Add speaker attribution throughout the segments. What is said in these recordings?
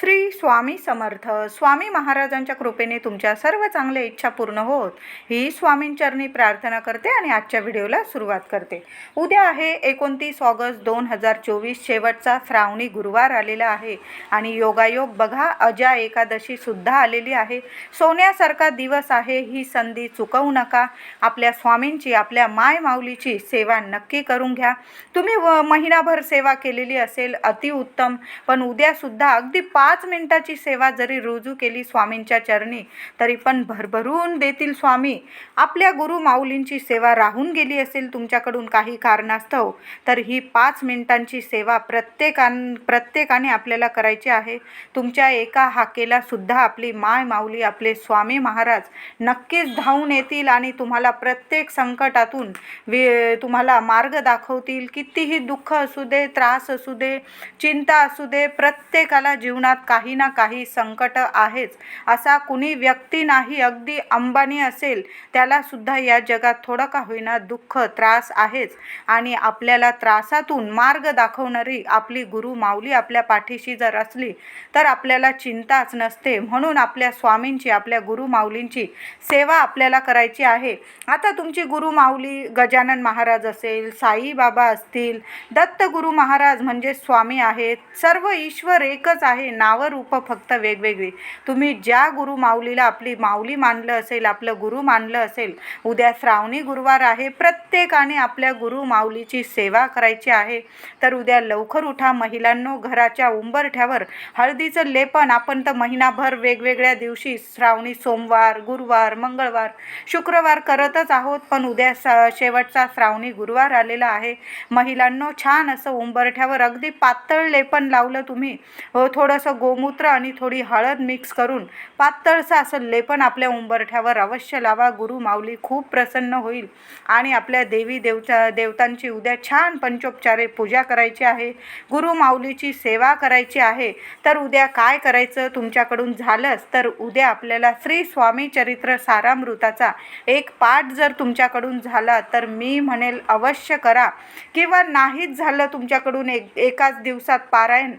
Speaker 1: श्री स्वामी समर्थ. स्वामी महाराजांच्या कृपेने तुमच्या सर्व चांगल्या इच्छा पूर्ण होत. ही स्वामींचरणी प्रार्थना करते आणि आजच्या व्हिडिओला सुरुवात करते. उद्या आहे एकोणतीस ऑगस्ट दोन हजार चोवीस. शेवटचा श्रावणी गुरुवार आलेला आहे. आणि योगायोग बघा अजा एकादशीसुद्धा आलेली आहे. सोन्यासारखा दिवस आहे. ही संधी चुकवू नका. आपल्या स्वामींची आपल्या माय माऊलीची सेवा नक्की करून घ्या. तुम्ही व महिनाभर सेवा केलेली असेल अतिउत्तम. पण उद्यासुद्धा अगदी पाच पाच मिनिटाची सेवा जरी रुजू केली स्वामींच्या चरणी तरी पण भरभरून देतील स्वामी. आपल्या गुरु माऊलींची सेवा राहून गेली असेल तुमच्याकडून काही कारणास्तव तर ही पाच मिनिटांची सेवा प्रत्येकान प्रत्येकाने आपल्याला करायची आहे. तुमच्या एका हाकेला सुद्धा आपली माय माऊली आपले स्वामी महाराज नक्कीच धावून येतील आणि तुम्हाला प्रत्येक संकटातून वे तुम्हाला मार्ग दाखवतील. कितीही दुःख असू दे त्रास असू दे चिंता असू दे प्रत्येकाला जीवनात काही ना काही संकट आहेच. असा कुणी व्यक्ती नाही अगदी अंबानी असेल त्यालासुद्धा या जगात थोडं का होईना दुःख त्रास आहेच. आणि आपल्याला त्रासातून मार्ग दाखवणारी आपली गुरु माऊली आपल्या पाठीशी जर असली तर आपल्याला चिंताच नसते. म्हणून आपल्या स्वामींची आपल्या गुरु माऊलींची सेवा आपल्याला करायची आहे. आता तुमची गुरु माऊली गजानन महाराज असेल साईबाबा असतील दत्त गुरु महाराज म्हणजे स्वामी आहेत सर्व ईश्वर एकच आहे नावं रूप फक्त वेगवेगळी. तुम्ही ज्या गुरु माऊलीला आपली माऊली मानलं असेल आपलं गुरु मानलं असेल उद्या श्रावणी गुरुवार आहे प्रत्येकाने आपल्या गुरु माऊलीची सेवा करायची आहे तर उद्या लवकर उठा महिलांनो घराच्या उंबरठ्यावर हळदीचं लेपन आपण तर महिनाभर वेगवेगळ्या दिवशी श्रावणी सोमवार गुरुवार मंगळवार शुक्रवार करतच आहोत पण उद्या स शेवटचा श्रावणी गुरुवार आलेला आहे. महिलांनो छान असं उंबरठ्यावर अगदी पातळ लेपन लावलं तुम्ही. थोडंसं गोमूत्र आणि थोडी हळद मिक्स करून पातळसं असं लेपन आपल्या उंबरठ्यावर अवश्य लावा. गुरु माऊली खूप प्रसन्न होईल. आणि आपल्या देवी देवता देवतांची उद्या छान पंचोपचारे पूजा करायची आहे. गुरु माऊलीची सेवा करायची आहे. तर उद्या काय करायचं तुमच्याकडून झालंच तर उद्या आपल्याला श्री स्वामी चरित्र सारामृताचा एक पाठ जर तुमच्याकडून झाला तर मी म्हणेल अवश्य करा. किंवा नाहीच झालं तुमच्याकडून एक एकाच दिवसात पारायण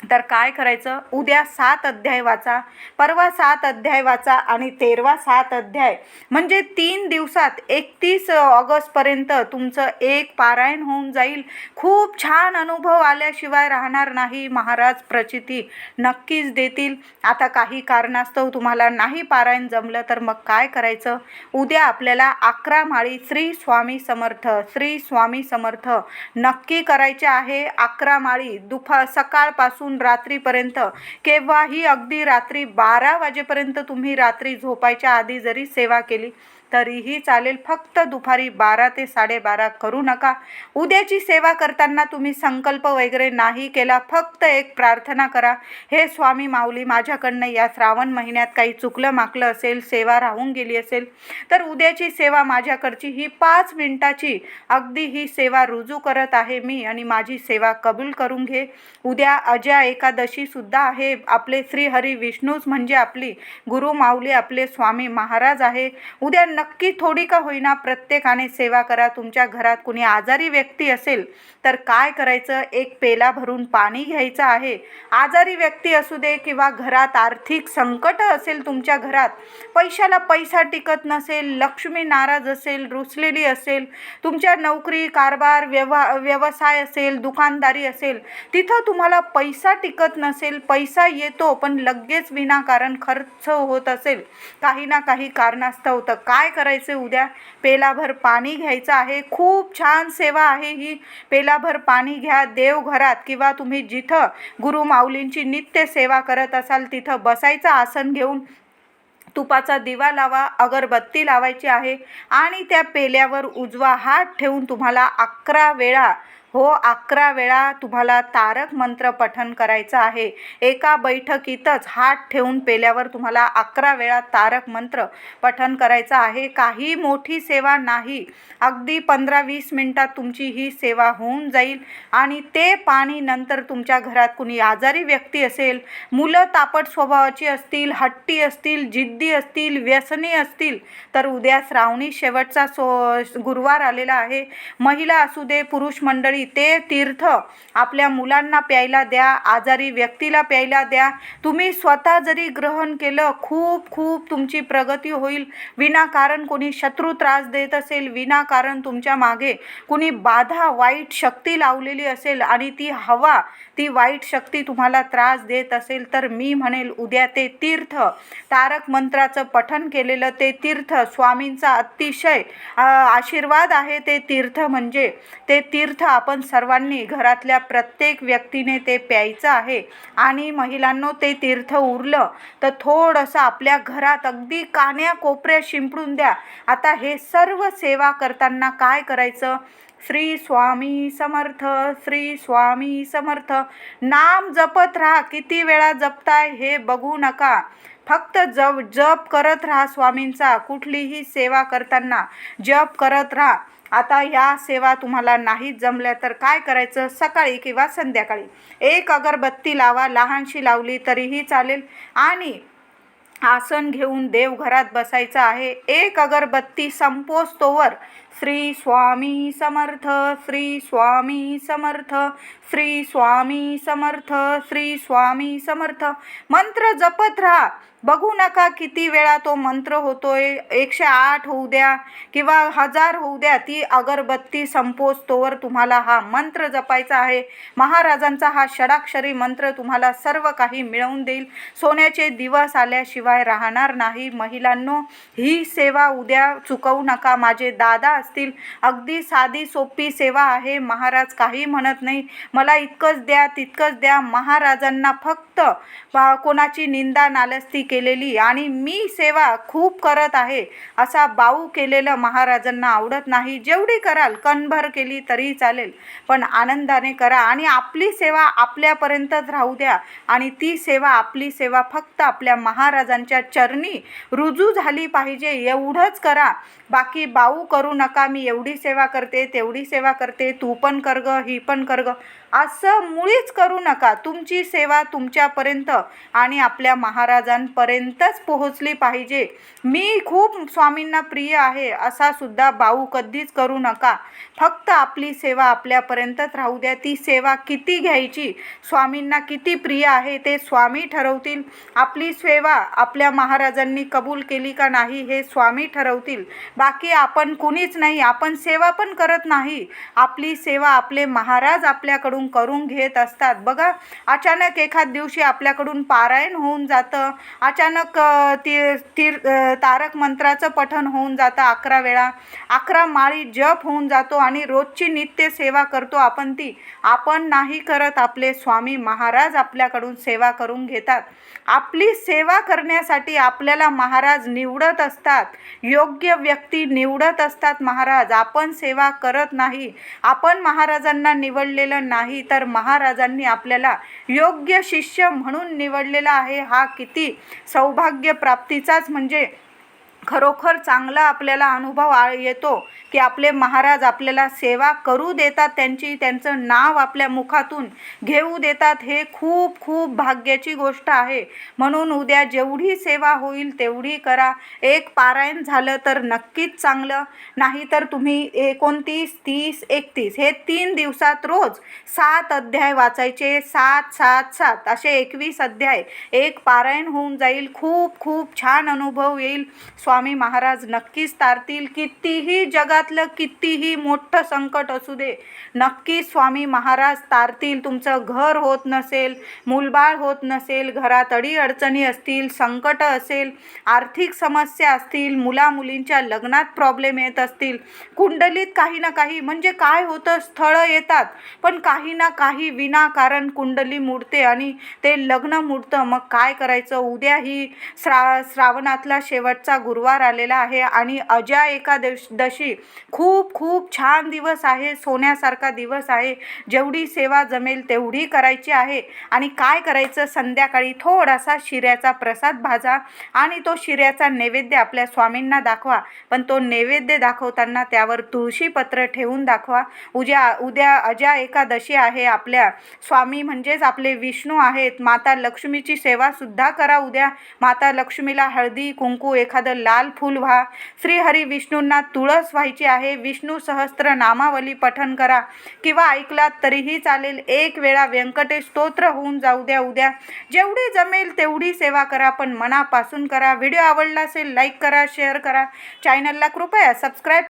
Speaker 1: तर काय करायचं? उद्या सात अध्याय वाचा परवा सात अध्याय वाचा आणि तेरवा सात अध्याय. म्हणजे तीन दिवसात एकतीस ऑगस्टपर्यंत तुमचं एक पारायण होऊन जाईल. खूप छान अनुभव आल्याशिवाय राहणार नाही महाराज प्रचिती. नक्कीच देतील. आता काही कारणास्तव तुम्हाला नाही पारायण जमलं तर मग काय करायचं? उद्या आपल्याला अकरा माळी श्री स्वामी समर्थ श्री स्वामी समर्थ नक्की करायचे आहे. अकरा माळी दुफा सकाळपासून रात्रीपर्यंत केव्हाही अगदी रात्री बारा वाजेपर्यंत तुम्ही रात्री झोपायच्या आधी जरी सेवा केली तरीही चालेल. फक्त दुपारी बारा ते साडेबारा करू नका. उद्याची सेवा करताना तुम्ही संकल्प वगैरे नाही केला फक्त एक प्रार्थना करा. हे स्वामी माऊली माझ्याकडनं या श्रावण महिन्यात काही चुकलं माकलं असेल सेवा राहून गेली असेल तर उद्याची सेवा माझ्याकडची ही पाच मिनिटाची. अगदी ही सेवा रुजू करत आहे मी आणि माझी सेवा कबूल करून घे. उद्या अजया एकादशीसुद्धा आहे. आपले श्री हरी विष्णूच म्हणजे आपली गुरु माऊली आपले स्वामी महाराज आहे. उद्या नक्की थोडी का होईना प्रत्येकाने सेवा करा. तुमच्या घरात कुणी आजारी व्यक्ती असेल तर काय करायचं? एक पेला भरून पाणी घ्यायचं आहे. आजारी व्यक्ती असू दे किंवा घरात आर्थिक संकट असेल तुमच्या घरात पैशाला पैसा टिकत नसेल लक्ष्मी नाराज असेल रुसलेली असेल तुमच्या नोकरी कारभार व्यवहा व्यवसाय असेल दुकानदारी असेल तिथं तुम्हाला पैसा टिकत नसेल पैसा येतो पण लगेच विनाकारण खर्च होत असेल. काही ना काही कारणास्तव तर काय करायचे? उद्या पेलाभर पाणी घ्यायचं आहे. खूप छान सेवा आहे ही. पेलाभर पाणी घ्या देवघरात किंवा तुम्ही जिथं गुरु माऊलींची नित्य सेवा करत असाल तिथं बसायचं आसन घेऊन तुपाचा दिवा लावा अगरबत्ती लावायची आहे आणि त्या पेल्यावर उजवा हात ठेवून तुम्हाला अकरा वेळा हो अकरा वेळा तुम्हाला तारक मंत्र पठन करायचं आहे. एका बैठकीतच हात ठेवून पेल्यावर तुम्हाला अकरा वेळा तारक मंत्र पठन करायचं आहे. काही मोठी सेवा नाही. अगदी पंधरा वीस मिनटात तुमची ही सेवा होऊन जाईल आणि ते पाणी नंतर तुमच्या घरात कुणी आजारी व्यक्ती असेल मुलं तापट स्वभावाची असतील हट्टी असतील जिद्दी असतील व्यसनी असतील तर उद्या श्रावणी शेवटचा सो गुरुवार आलेला आहे. महिला असू दे पुरुष मंडळी ते तीर्थ आपल्या मुलांना प्यायला द्या आजारी व्यक्तीला प्यायला द्या. तुम्ही स्वतः जरी ग्रहण केलं खूप खूप तुमची प्रगती होईल. विनाकारण कोणी शत्रू त्रास देत असेल विनाकारण तुमच्या मागे कुणी बाधा वाईट शक्ती लावलेली असेल आणि ती हवा ती वाईट शक्ती तुम्हाला त्रास देत असेल तर मी म्हणेल उद्या ते तीर्थ. तारक मंत्र मंत्राचं पठण केलेलं ते तीर्थ स्वामींचा अतिशय आशीर्वाद आहे ते तीर्थ म्हणजे. ते तीर्थ आपण सर्वांनी घरातल्या प्रत्येक व्यक्तीने ते प्यायचं आहे. आणि महिलांनो ते तीर्थ उरलं तर थोडंसं आपल्या घरात अगदी कान्या कोपऱ्या शिंपडून द्या. आता हे सर्व सेवा करताना काय करायचं? श्री स्वामी समर्थ श्री स्वामी समर्थ. नाम जपत राहा किती वेळा जपताय हे बघू नका. फक्त जप जप करत राहा स्वामींचा कुठलीही सेवा करताना जप करत राहा. आता ह्या सेवा तुम्हाला नाही जमल्या तर काय करायचं? सकाळी किंवा संध्याकाळी. एक अगरबत्ती लावा लहानशी लावली तरीही चालेल. आणि आसन घेऊन देवघरात बसायचं आहे. एक अगरबत्ती संपोस्तोवर श्री स्वामी समर्थ श्री स्वामी समर्थ श्री स्वामी समर्थ श्री स्वामी समर्थ. मंत्र जपत राहा. बघू नका किती वेळा तो मंत्र होतोय. एकशे आठ होऊ द्या किंवा हजार होऊ द्या ती अगरबत्ती संपोस्तोवर तुम्हाला हा मंत्र जपायचा आहे. महाराजांचा हा षडाक्षरी मंत्र तुम्हाला सर्व काही मिळवून देईल. सोन्याचे दिवस आल्याशिवाय राहणार नाही. महिलांनो ही सेवा उद्या चुकवू नका. माझे दादा असतील. अगदी साधी सोपी सेवा आहे. महाराज काही म्हणत नाही. मला इतकंच द्या तितकंच द्या. महाराजांना फक्त कोणाची निंदा नालस्ती केलेली आणि मी सेवा खूप करत आहे. असा बाऊ केलेलं महाराजांना आवडत नाही. जेवढी कराल कणभर केली तरी चालेल. पण आनंदाने करा आणि आपली सेवा आपल्यापर्यंतच राहू द्या. आणि ती सेवा आपली सेवा फक्त आपल्या महाराजांच्या चरणी रुजू झाली पाहिजे. एवढंच करा. बाकी बाऊ करू नका. का मी एवढी सेवा करते तेवढी सेवा करते तू पण कर ग ही पण कर ग. असं मुळीच करू नका. तुमची सेवा तुमच्यापर्यंत आणि आपल्या महाराजांपर्यंतच पोहोचली पाहिजे. मी खूप स्वामींना प्रिय आहे असा सुद्धा भाऊ कधीच करू नका. फक्त आपली सेवा आपल्यापर्यंतच राहू द्या. ती सेवा किती घ्यायची स्वामींना किती प्रिय आहे ते स्वामी ठरवतील. आपली सेवा आपल्या महाराजांनी कबूल केली का नाही हे स्वामी ठरवतील. बाकी आपण कुणीच नाही आपण सेवा पण करत नाही. आपली सेवा आपले महाराज आपल्याकडून करून घेत असतात. बघा अचानक एखाद दिवशी आपल्याकडून पारायण होऊन जातं. अचानक ती तीर तारक मंत्राचं पठण होऊन जातं अकरा वेळा. अकरा माळी जप होऊन जातो आणि रोजची नित्य सेवा करतो आपण ती. आपण नाही करत आपले स्वामी महाराज आपल्याकडून सेवा करून घेतात. आपली सेवा करण्यासाठी आपल्याला महाराज निवडत असतात. योग्य व्यक्ती निवडत असतात महाराज. आपण सेवा करत नाही. आपण महाराजांना निवडलेलं नाही. नाही तर महाराजांनी आपल्याला योग्य शिष्य म्हणून निवडलेला आहे. हा किती सौभाग्यप्राप्तीचाच म्हणजे खरोखर चांगला आपल्याला अनुभव आ येतो की आपले महाराज आपल्याला सेवा करू देतात त्यांची त्यांचं नाव आपल्या मुखातून घेऊ देतात हे खूप खूप भाग्याची गोष्ट आहे. म्हणून उद्या जेवढी सेवा होईल तेवढी करा. एक पारायण झालं तर नक्कीच चांगलं. नाही तर तुम्ही एकोणतीस तीस एकतीस हे तीन दिवसात रोज सात अध्याय वाचायचे. सात सात सात असे एकवीस अध्याय. एक पारायण होऊन जाईल. खूप खूप छान अनुभव येईल. स्वामी महाराज नक्कीच तारतील. कितीही जगातलं कितीही मोठं संकट असू दे नक्की स्वामी महाराज तारतील. तुमचं घर होत नसेल मूलबाळ होत नसेल घरात अडीअडचणी असतील संकट असेल आर्थिक समस्या असतील मुलामुलींच्या लग्नात प्रॉब्लेम येत असतील कुंडलीत काही ना काही म्हणजे काय होतं स्थळं येतात पण काही ना काही विनाकारण कुंडली मुडते आणि ते लग्न मुडतं. मग काय करायचं? उद्या ही श्रा श्रावणातला शेवटचा गुरुवार आलेला आहे आणि अजा एकादश दशी खूप खूप छान दिवस आहे. सोन्यासारखा दिवस आहे. जेवढी सेवा जमेल तेवढी करायची आहे. आणि काय करायचं? संध्याकाळी थोडासा शिऱ्याचा प्रसाद भाजा आणि तो शिऱ्याचा नैवेद्य आपल्या स्वामींना दाखवा. पण तो नैवेद्य दाखवताना त्यावर तुळशीपत्र ठेवून दाखवा. उद्या उद्या अजा एकादशी आहे आपल्या. स्वामी म्हणजेच आपले विष्णू आहेत. माता लक्ष्मीची सेवासुद्धा करा उद्या. माता लक्ष्मीला हळदी कुंकू एखादं लाल फूल व्हा. श्रीहरी विष्णूंना तुळस व्हायची आहे. विष्णू सहस्त्र नामावली पठन करा. किंवा ऐकलात तरीही चालेल. एक वेळा व्यंकटेश स्तोत्र होऊन जाऊ द्या उद्या. जेवढी जमेल तेवढी सेवा करा पण मनापासून करा. व्हिडिओ आवडला असेल लाईक करा शेअर करा. चॅनलला कृपया सबस्क्राईब